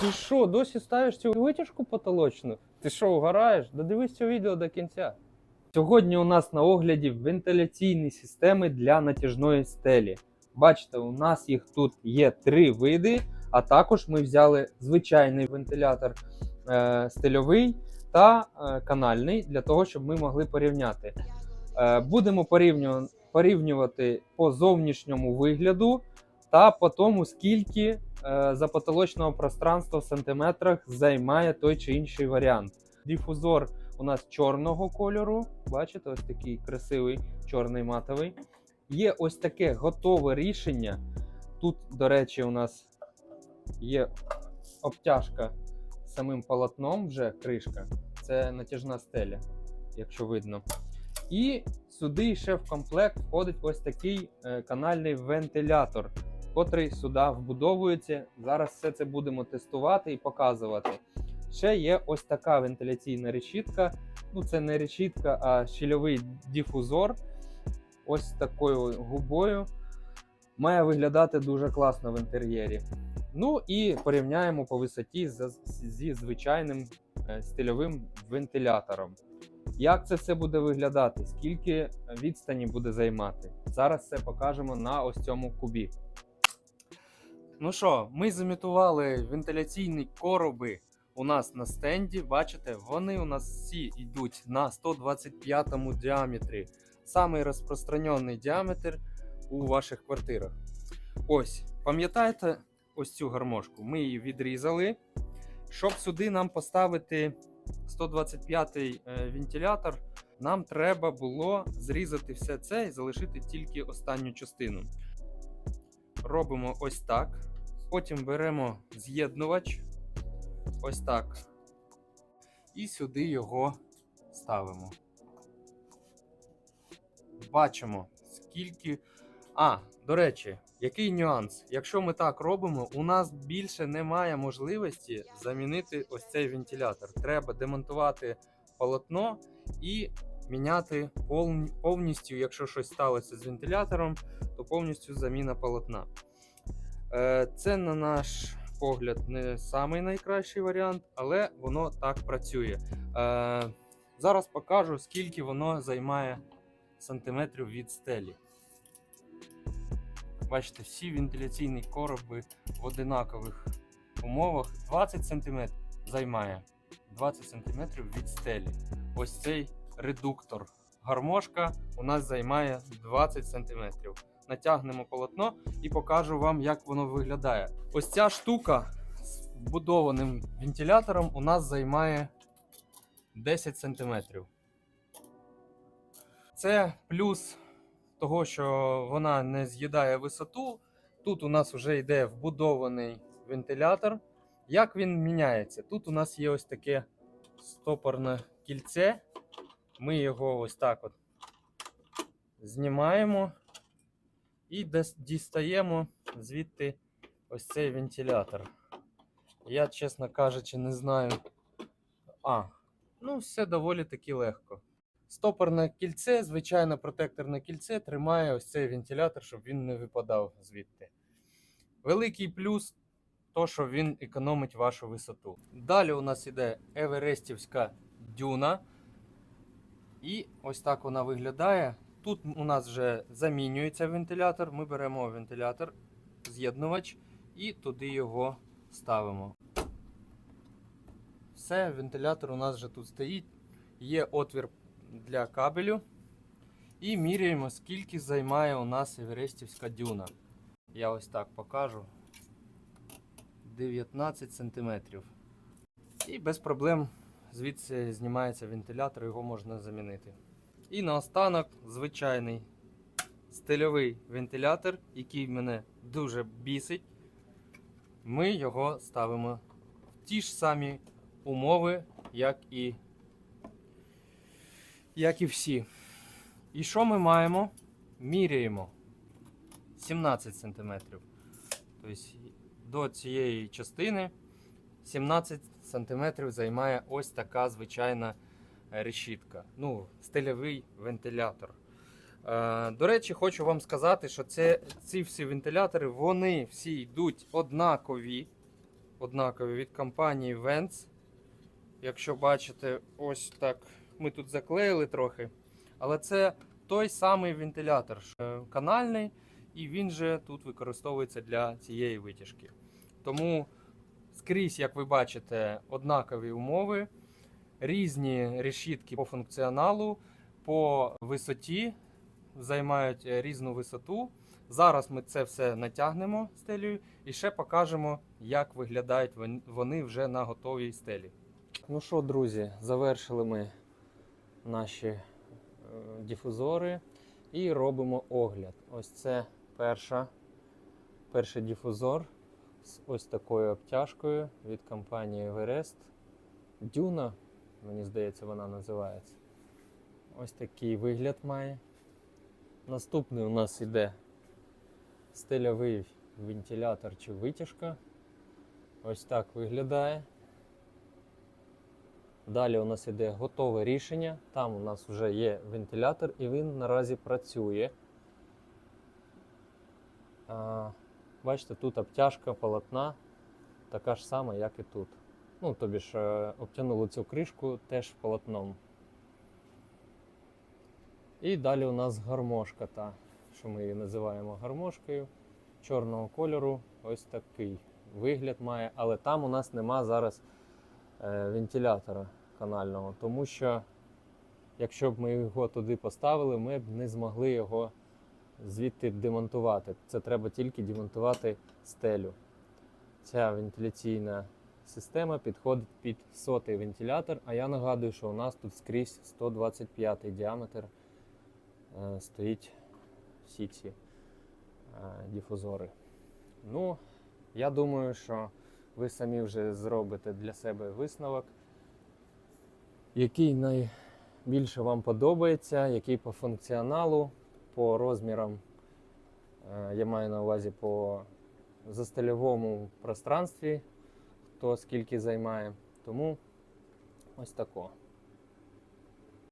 Ти що, досі ставиш цю витяжку потолочну? Ти що, угораєш? Додивись це відео до кінця. Сьогодні у нас на огляді вентиляційні системи для натяжної стелі. Бачите, у нас їх тут є три види, а також ми взяли звичайний вентилятор е, стильовий та е, канальний для того, щоб ми могли порівняти. Е, будемо порівнювати, по зовнішньому вигляду та по тому, скільки запотолочного пространства в сантиметрах займає той чи інший варіант. Дифузор у нас чорного кольору. Бачите, ось такий красивий чорний матовий. Є ось таке готове рішення. Тут, до речі, у нас є обтяжка самим полотном, вже кришка. Це натяжна стеля, якщо видно. І сюди ще в комплект входить ось такий е, канальний вентилятор, котрий сюди вбудовується. Зараз все це будемо тестувати і показувати. Ще є ось така вентиляційна решітка. Ну, це не решітка, а щільовий дифузор. Ось такою губою. Має виглядати дуже класно в інтер'єрі. Ну і порівняємо по висоті зі звичайним е, стильовим вентилятором. Як це все буде виглядати? Скільки відстані буде займати? Зараз все покажемо на ось цьому кубі. Ну що, ми замітували вентиляційні короби у нас на стенді. Бачите, вони у нас всі йдуть на 125 діаметрі. Самий розпространений діаметр у ваших квартирах. Ось, пам'ятаєте ось цю гармошку? Ми її відрізали. Щоб сюди нам поставити 125-й е, вентилятор, нам треба було зрізати все це і залишити тільки останню частину. Робимо ось так. Потім беремо з'єднувач. Ось так. І сюди його ставимо. Бачимо, скільки. А, до речі, який нюанс? Якщо ми так робимо, у нас більше немає можливості замінити ось цей вентилятор. Треба демонтувати полотно і міняти повністю, якщо щось сталося з вентилятором, то повністю заміна полотна. Е, Це, на наш погляд, не самий найкращий варіант, але воно так працює. Е, Зараз покажу, скільки воно займає сантиметрів від стелі. Бачите, всі вентиляційні короби в одинакових умовах 20 см займає 20 см від стелі. Ось цей редуктор. Гармошка у нас займає 20 см. Натягнемо полотно і покажу вам, як воно виглядає. Ось ця штука з вбудованим вентилятором у нас займає 10 см. Це плюс того, що вона не з'їдає висоту. Тут у нас вже йде вбудований вентилятор. Як він міняється? Тут у нас є ось таке стопорне кільце. Ми його ось так от знімаємо і дістаємо звідти ось цей вентилятор. Я, чесно кажучи, не знаю. А, ну все доволі таки легко. Стопорне кільце, звичайно, протекторне кільце тримає ось цей вентилятор, щоб він не випадав звідти. Великий плюс то, що він економить вашу висоту. Далі у нас іде Еверестівська дюна. І ось так вона виглядає. Тут у нас вже замінюється вентилятор. Ми беремо вентилятор, з'єднувач і туди його ставимо. Все, вентилятор у нас вже тут стоїть. Є отвір для кабелю. І міряємо, скільки займає у нас Еверестівська дюна. Я ось так покажу. 19 см. І без проблем звідси знімається вентилятор, його можна замінити. І наостанок звичайний стильовий вентилятор, який мене дуже бісить. Ми його ставимо в ті ж самі умови, як і як і всі. І що ми маємо? Міряємо 17 см. Тобто до цієї частини 17 см займає ось така звичайна решітка. Ну, стильовий вентилятор. Е, до речі, хочу вам сказати, що це, ці всі вентилятори вони всі йдуть однакові. однакові від компанії Vents. Якщо бачите, ось так. Ми тут заклеїли трохи. Але це той самий вентилятор е, канальний, і він же тут використовується для цієї витяжки. Тому скрізь, як ви бачите, однакові умови, різні решітки по функціоналу, по висоті, займають е, різну висоту. Зараз ми це все натягнемо стелею і ще покажемо, як виглядають вони вже на готовій стелі. Ну що, друзі, завершили ми наші е, дифузори і робимо огляд. Ось це перша, перший дифузор з ось такою обтяжкою від компанії Everest. Дюна, мені здається, вона називається. Ось такий вигляд має. Наступний у нас іде стильовий вентилятор чи витяжка. Ось так виглядає. Далі у нас іде готове рішення. Там у нас вже є вентилятор і він наразі працює. А, бачите, тут обтяжка полотна така ж сама, як і тут. Ну, тобі ж е, обтянули цю кришку теж полотном. І далі у нас гармошка, та, що ми її називаємо гармошкою чорного кольору. Ось такий вигляд має, але там у нас нема зараз е, вентилятора канального, тому що якщо б ми його туди поставили, ми б не змогли його звідти демонтувати. Це треба тільки демонтувати стелю. Ця вентиляційна система підходить під сотий вентилятор, а я нагадую, що у нас тут скрізь 125 діаметр е, стоїть всі ці е, дифузори. Ну, я думаю, що ви самі вже зробите для себе висновок, який найбільше вам подобається, який по функціоналу, по розмірам, е, я маю на увазі по застильовому пространстві, хто скільки займає. Тому ось тако.